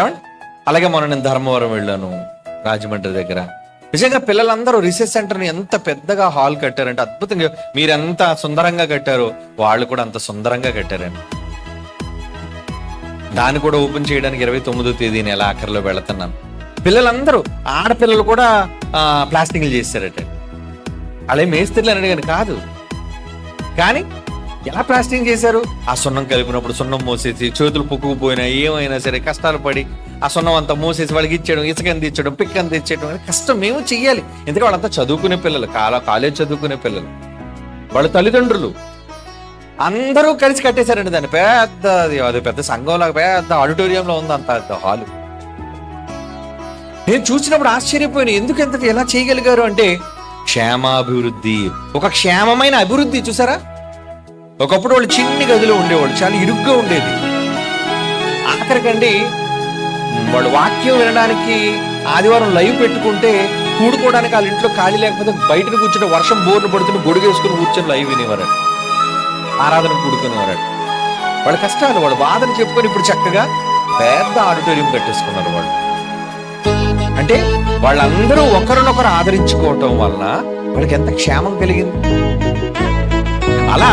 ఏమండి? అలాగే మొన్న నేను ధర్మవరం వెళ్ళాను రాజమండ్రి దగ్గర. నిజంగా పిల్లలందరూ రీసెర్చ్ సెంటర్ని ఎంత పెద్దగా హాల్ కట్టారంటే అద్భుతంగా. మీరు ఎంత సుందరంగా కట్టారో వాళ్ళు కూడా అంత సుందరంగా కట్టారండి. దాన్ని కూడా ఓపెన్ చేయడానికి ఇరవై తొమ్మిదో తేదీ నెల ఆఖరిలో వెళుతున్నాను. పిల్లలందరూ ఆడపిల్లలు కూడా ప్లాస్టింగ్లు చేశారట. అలా మేస్త్రీలు అని అడిగాను కాదు. కానీ ఎలా ప్లాస్టింగ్ చేశారు? ఆ సున్నం కలిపినప్పుడు సున్నం మోసేసి చేతులు పొక్కుకుపోయినా ఏమైనా సరే కష్టాలు పడి ఆ సున్నం అంతా మోసేసి వాళ్ళకి ఇచ్చేయడం ఇసుక ఇచ్చడం పిక్ అందించడం కష్టం. మేము చెయ్యాలి. ఎందుకంటే వాళ్ళంతా చదువుకునే పిల్లలు కాల కాలేజ్ చదువుకునే పిల్లలు. వాళ్ళ తల్లిదండ్రులు. అందరూ కలిసి కట్టేశారండి దాన్ని. పెద్ద అది పెద్ద సంఘంలాగా పెద్ద ఆడిటోరియంలో ఉంది అంత పెద్ద హాలు. నేను చూసినప్పుడు ఆశ్చర్యపోయాను. ఎందుకు ఎంత ఎలా చేయగలిగారు అంటే క్షేమాభివృద్ధి. ఒక క్షేమమైన అభివృద్ధి చూసారా? ఒకప్పుడు వాళ్ళు చిన్ని గదిలో ఉండేవాళ్ళు చాలా ఇరుగ్గా ఉండేది. ఆఖరికండి వాళ్ళు వాక్యం వినడానికి ఆదివారం లైవ్ పెట్టుకుంటే కూడుకోవడానికి వాళ్ళ ఇంట్లో ఖాళీ లేకపోతే బయటను కూర్చుంటే వర్షం బోర్లు పడుతున్న గొడుగేసుకుని కూర్చొని లైవ్ వినేవారు. ఆరాధన కూడుకునేవారు. వాళ్ళ కష్టాలు వాళ్ళ బాధను చెప్పుకొని ఇప్పుడు చక్కగా పెద్ద ఆడిటోరియం కట్టేసుకున్నారు వాళ్ళు. అంటే వాళ్ళందరూ ఒకరినొకరు ఆదరించుకోవటం వలన వాళ్ళకి ఎంత క్షేమం కలిగింది? అలా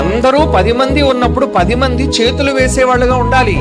అందరూ పది మంది ఉన్నప్పుడు పది మంది చేతులు వేసేవాళ్ళుగా ఉండాలి.